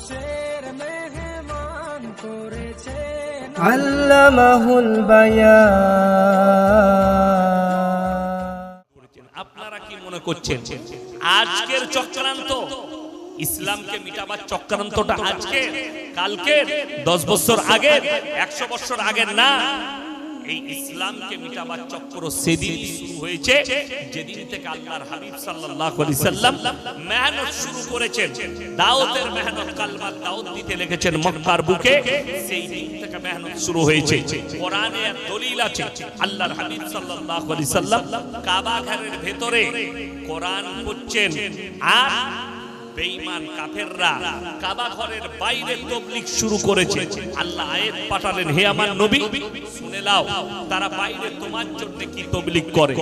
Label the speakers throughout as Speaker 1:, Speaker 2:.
Speaker 1: মানুষের মেহমান করেছে
Speaker 2: আল্লামাহুল
Speaker 3: করেছেন। আপনারা কি মনে করছেন আজকের চক্রান্ত ইসলামকে মিটাবার চক্রান্তটা আজকে কালকে দশ বছর আগে একশো বছর আগের না এই ইসলামকে মিটাবার চক্র সেদিন শুরু হয়েছে। যেদিন থেকে আল্লাহর হাবিব সাল্লাল্লাহু আলাইহি সাল্লাম মেহনত শুরু করেছেন, দাউদের মেহনত কালমার দাউদ দিতে লেগেছেন মক্কার বুকে, সেই দিন থেকে মেহনত শুরু হয়েছে। কোরআনে দলিল আছে, আল্লাহর হাবিব সাল্লাল্লাহু আলাইহি সাল্লাম কাবা ঘরের ভেতরে কোরআন পড়ছেন, আর বেঈমান কাফেররা কাবা ঘরের বাইরে তবলিগ শুরু করেছে আল্লাহ আয়াত পাঠালেন হে আমার নবী শুনে নাও তারা বাইরে তোমার জন্য কি তবলিগ করে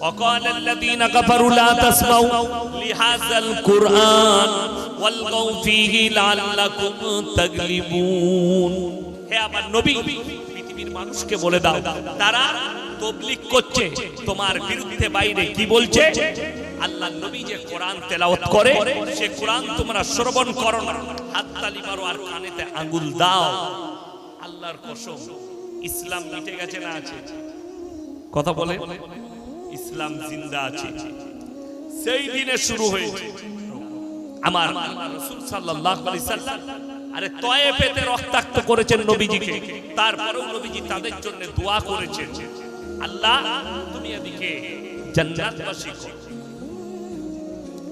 Speaker 3: وقال الذين كفروا لا تسمعوا لهذا القرآن والغوا فيه لعلكم تغلبون হে আমার নবী পৃথিবীর মানুষকে বলে দাও তারা তবলিগ করছে তোমার বিরুদ্ধে বাইরে কি বলছে আল্লাহ নবী যে কোরআন তেলাওয়াত করে, সে কোরআন তোমরা শ্রবণ করো না। হাততালি মারো আর কানেতে আঙ্গুল দাও। আল্লাহর কসম, ইসলাম মিটে গেছে না আছে? কথা বলে, ইসলাম জিন্দা আছে। সেই দিনে শুরু হয়েছে। আমার রাসূল সাল্লাল্লাহু আলাইহি সাল্লাম আরে তয়েফেতে রক্তাক্ত করেছেন নবীজিকে। তারপরেও নবীজি তাদের জন্য দোয়া করেছেন। আল্লাহ তুমি এদিকে জান্নাতবাসী করো।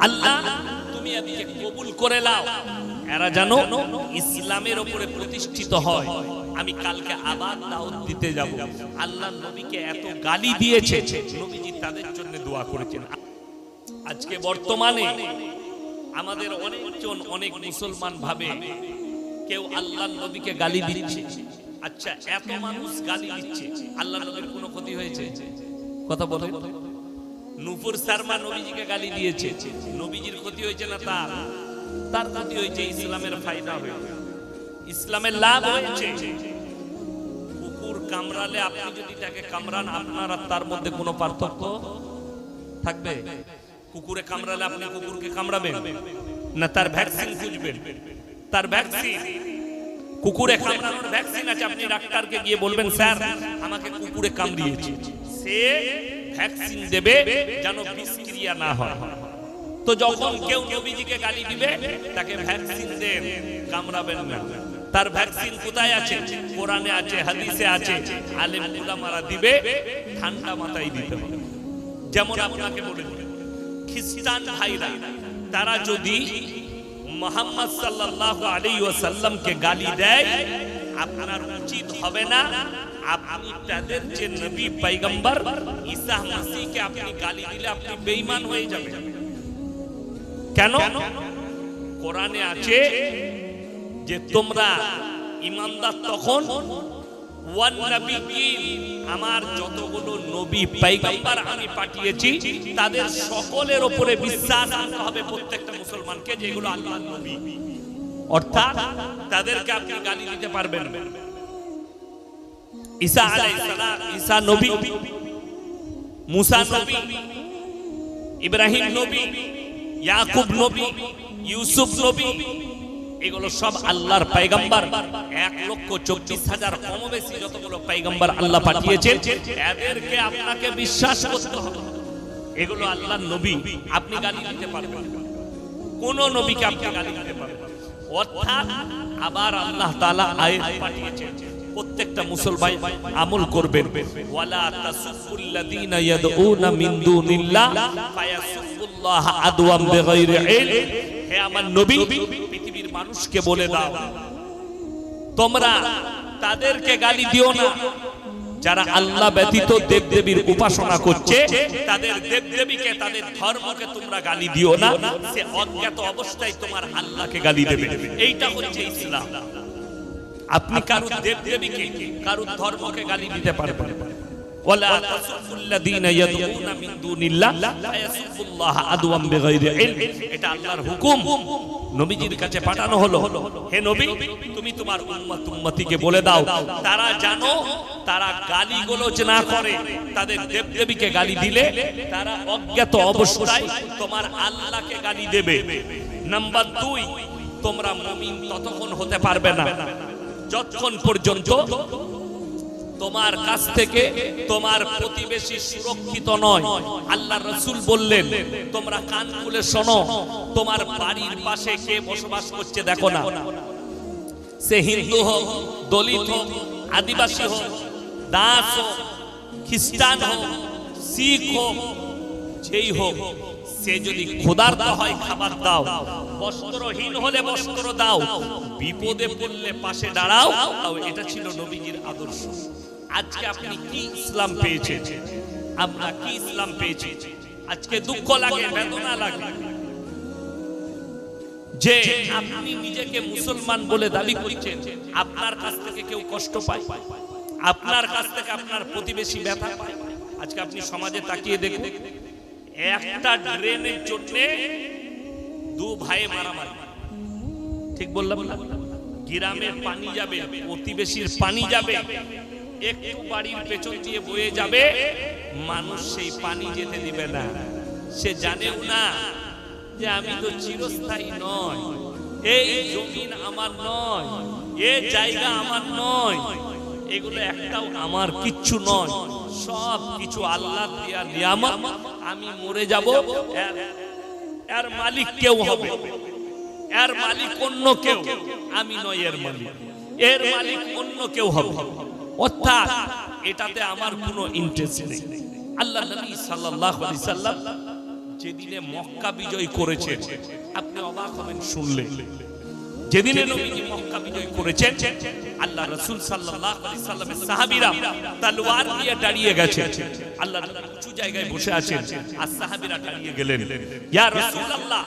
Speaker 3: আল্লাহ, তুমি এদিকে কবুল করে নাও। এরা জানো ইসলামের উপরে প্রতিষ্ঠিত হয়। আমি কালকে আবার দাওয়াত দিতে যাব। আল্লাহ নবীকে এত গালি দিয়েছে। নবীজি তাদের জন্য দোয়া করেছেন। আজকে বর্তমানে আমাদের অনেকজন অনেক মুসলমান ভাবে কেউ আল্লাহ নবীকে গালি দিচ্ছে। আচ্ছা এত মানুষ গালি দিচ্ছে। আল্লাহ নবীর কোনো ক্ষতি হয়েছে? কথা বলে নুপুর শর্মা নবীজিকে গালি দিয়েছে। নবীজির ক্ষতি হয়েছে না তার? তার ক্ষতি হয়েছে, ইসলামের ফায়দা হয়েছে। ইসলামের লাভ হয়েছে। কুকুর কামড়ালে আপনি যদি তাকে কামড়ান, আপনার আর তার মধ্যে কোনো পার্থক্য থাকবে? কুকুরে কামড়ালে আপনি কুকুরকে কামড়াবেন? না তার ভ্যাকসিন খুঁজবেন? তার ভ্যাকসিন কুকুরে কামড়ানোর ভ্যাকসিন আছে, আপনি ডাক্তারকে গিয়ে বলবেন, স্যার, আমাকে কুকুরে কামড়িয়েছে। সে ভ্যাকসিন দেবে যেন বিষক্রিয়া না হয়। তো যখন কেউ নবীজিকে গালি দিবে, তাকে ভ্যাকসিন দেন, কামড়াবেন না। তার ভ্যাকসিন কোথায় আছে? কোরআনে আছে, হাদিসে আছে। আলেম উলামারা দিবে, ঠান্ডা মাথায় দিতে হবে। যেমন আপনাকে বলে খ্রিস্টান ভাইরা, তারা যদি মোহাম্মদ সাল্লাল্লাহু আলাইহি ওয়াসাল্লামকে গালি দেয়, আপনার উচিত হবে না আপনি তাদের যে নবী পয়গম্বর ঈসা মসিহকে আপনি গালি দিলে আপনি বেঈমান হয়ে যাবেন। কেন? কোরআনে আছে যে তোমরা ইমানদার তখন ওয়ান নাবিয়্যিন, আমার যতগুলো নবী পয়গম্বর আমি পাঠিয়েছি তাদের সকলের উপরে বিশ্বাস আনতে হবে প্রত্যেকটা মুসলমানকে যেগুলো আল্লাহর নবী। অর্থাৎ তাদেরকে আপনি গালি দিতে পারবেন না। ঈসা আলাইহিস ঈসা নবী, মুসা ইব্রাহিম নবী, ইয়াকুব নবী, ইউসুফ নবী, এগুলো সব আল্লাহর পাইগাম্বার। এক লক্ষ চব্বিশ হাজার কম বেশি যতগুলো পাইগাম্বার আল্লাহ পাঠিয়েছেন, এদেরকে আপনাকে বিশ্বাস করতে হবে। এগুলো আল্লাহর নবী, আপনি গালি দিতে পারবেন কোন নবীকে আপনি গালি দিতে পারবেন অর্থাৎ আবার আল্লাহ তাআলা আয়াত পাঠিয়েছেন। প্রত্যেকটা মুসলমান আমল করবেন। ওয়ালা তাসুবুল্লাযীনা ইয়াদউনা মিন দুনিল্লাহ ফায়াসুবুল্লাহ আদওয়াম বিগাইরি ইলম। হে আমার নবী, পৃথিবীর মানুষকে বলে দাও, তোমরা তাদেরকে গালি দিও না। যারা আল্লাহ ব্যতীত দেবদেবীর উপাসনা করছে, তাদের দেবদেবীকে, তাদের ধর্মকে তোমরা গালি দিও না। সে অজ্ঞাত অবস্থায় তোমার আল্লাহকে গালি দেবে। এইটা হচ্ছে ইসলাম। আপনি কারুর দেবদেবীকে, কারুর ধর্মকে গালি দিতে পারবেন গালি করে, তাদের দেবদেবীকে গালি দিলে তারা অজ্ঞাত অবস্থায় তোমার আল্লাহকে গালি দেবে। নাম্বার দুই, তোমরা ততক্ষণ হতে পারবে না। যতক্ষণ পর্যন্ত তোমার কাছ থেকে তোমার প্রতিবেশী সুরক্ষিত নয় আল্লাহ রসুল বললেন, তোমরা কান খুলে শোনো, তোমার বাড়ির পাশে কে বসবাস করছে দেখো না। সে হিন্দু হোক, দলিত হোক, আদিবাসী হোক, দাস হোক, খ্রিস্টান হোক, শিখ হোক, যেই হোক সে যদি ক্ষুধার্ত হয়, খাবার দাও। বস্ত্রহীন হলে বস্ত্র দাও। বিপদে পড়লে পাশে দাঁড়াও। এটা ছিল নবীজির আদর্শ। আজকে আপনি কি ইসলাম পেয়েছেন? আমরা কি ইসলাম পেয়েছি? আজকে দুঃখ লাগে, বেদনা লাগে। যে আপনি নিজেকে মুসলমান বলে দাবি করছেন, আপনার কাছ থেকে কেউ কষ্ট পায়। আপনার কাছ থেকে আপনার প্রতিবেশী ব্যথা পায়। আজকে আপনি সমাজে তাকিয়ে দেখুন। একটা ড্রেনের জন্য দু ভাই মারামারি। ঠিক বললাম না? গ্রামের পানি যাবে, প্রতিবেশীর পানি যাবে, একটু বাড়ির পেছন দিয়ে বয়ে যাবে, মানুষ সেই পানি যেতে দিবে না। সে জানেও না যে আমি তো চিরস্থায়ী নয় এই জমিন আমার নয় এ জায়গা আমার নয় এগুলো একটাও আমার কিচ্ছু নয় সব কিছু আল্লাহ দিয়া নিয়ামত। আমি মরে যাব, এর- মালিক কেউ হবে। এর মালিক অন্য কেউ, আমি নয় এর মালিক। এর মালিক অন্য কেউ হবে। অর্থাৎ এটাতে আমার কোনো ইন্টারেস্ট নেই। আল্লাহ নবী সাল্লাল্লাহু আলাইহি সাল্লাম যেদিনে মক্কা বিজয় করেছে আপনি অবাক হবেন, শুনলে। যেদিনে নবীজি মক্কা বিজয় করেছেন, আল্লাহ রাসূল সাল্লাল্লাহু আলাইহি সাল্লামের সাহাবীরা তলোয়ার নিয়ে দাঁড়িয়ে গেছে আল্লাহ উঁচু জায়গায় বসে আছেন। আর সাহাবীরা দাঁড়িয়ে গেলেন। ইয়া রাসূলুল্লাহ,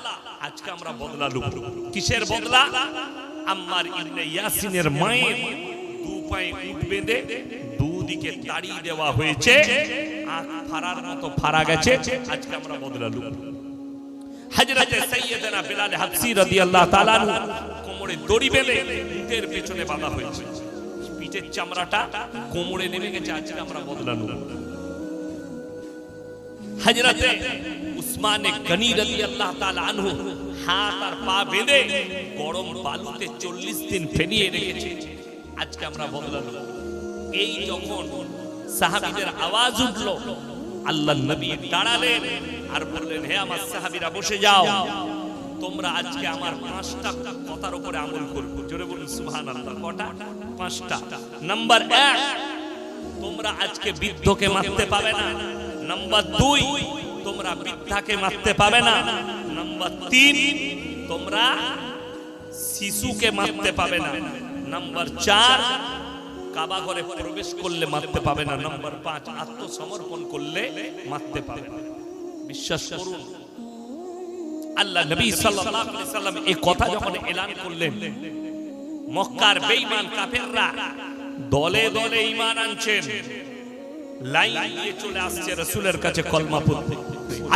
Speaker 3: আজকে আমরা বদলা লুব। কিসের বদলা? আম্মার ইবনে ইয়াসিনের মায়ের দু পায়ে উঠ বেঁধে দুদিকে তাড়িয়ে দেওয়া হয়েছে। আখ ফারার মতো ফারা গেছে। আজকে আমরা বদলা লুব। হযরতে সাইয়েদনা বিলাল হাবসি রাদিয়াল্লাহু তাআলা কোমরে দড়ি বেঁধে উটের পেছনে বাঁধা হয়েছে। পিঠের চামড়াটা কোমরে নেমে গেছে, আজকে আমরা বদলানো হযরতে উসমানে গনি রাদিয়াল্লাহু তাআলা আনহু হাত আর পা বেঁধে গরম বালুতে 40 দিন ফেলিয়ে রেখেছে। আজকে আমরা বদলানো এই যখন সাহাবীদের আওয়াজ উঠল আল্লাহ নবী দাঁড়ালেন আর বললেন, হে আমার সাহাবীরা, বসে যাও। তোমরা আজকে আমার পাঁচটা কথার উপরে আমল করব। জোরে বলুন, সুবহানাল্লাহ। কটা? পাঁচটা। নাম্বার এক, তোমরা আজকে বৃদ্ধকে মারতে পাবে না। নাম্বার দুই, তোমরা বৃদ্ধাকে মারতে পাবে না। নাম্বার তিন, তোমরা শিশুকে মারতে পাবে না। নাম্বার চার, কাবা ঘরে প্রবেশ করলে মারতে পাবে না। নাম্বার পাঁচ, আত্মসমর্পণ করলে মারতে পাবে না। বিশ্বাস করুন আল্লাহ নবী সাল্লাল্লাহু আলাইহি সাল্লাম এই কথা যখন এলান করলেন, মক্কার বেঈমান কাফেররা দলে দলে ঈমান আনছেন। লাইন দিয়ে চলে আসছে রাসূলের কাছে কলমা পড়তে।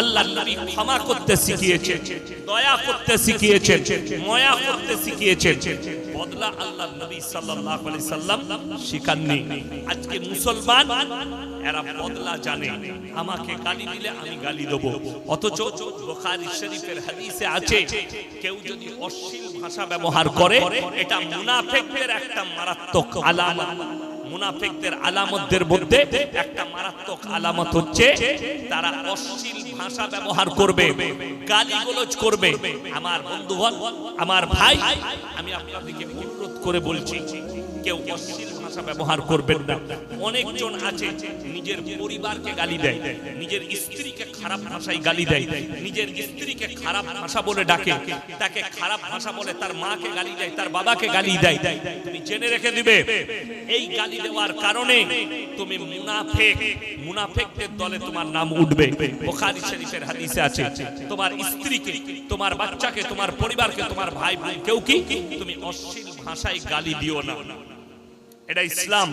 Speaker 3: আল্লাহ নবী ক্ষমা করতে শিখিয়েছেন, দয়া করতে শিখিয়েছেন, ময়া করতে শিখিয়েছেন। বদলা আল্লাহ নবী সাল্লাল্লাহু আলাইহি সাল্লাম শিখাননি। আজকে মুসলমান, এরা বদলা জানে। আমাকে গালি দিলে আমি গালি দেব। অথচ বুখারী শরীফের হাদিসে আছে, কেউ যদি অশ্লীল ভাষা ব্যবহার করে, এটা মুনাফিকদের একটা মারাত্মক আলামত। মুনাফিকদের আলামতদের মধ্যে একটা মারাত্মক আলামত হচ্ছে তারা অশ্লীল ভাষা ব্যবহার করবে, গালিগালাজ করবে। আমার বন্ধুগণ, আমার ভাই, আমি আপনাদেরকে অনুরোধ করে বলছি, কেউ অশ্লীল ভাষা ব্যবহার করবেন না। অনেকজন আছে, নিজের পরিবারকে গালি দেয়, নিজের স্ত্রীকে খারাপ ভাষায় গালি দেয়, নিজের স্ত্রীকে খারাপ ভাষা বলে ডাকে, তাকে খারাপ ভাষা বলে তার মাকে গালি দেয়, তার বাবাকে গালি দেয়। তুমি জেনে রেখে দিবে, এই গালি দেওয়ার কারণে তুমি মুনাফেক, মুনাফেকদের দলে তোমার নাম উঠবে। বুখারী শরীফের হাদিসে আছে, তোমার স্ত্রীকে, তোমার বাচ্চাকে, তোমার পরিবারকে, তোমার ভাই বোন কেউ কি তুমি অশ্লীল ভাষায় গালি দিও না। এটা ইসলাম।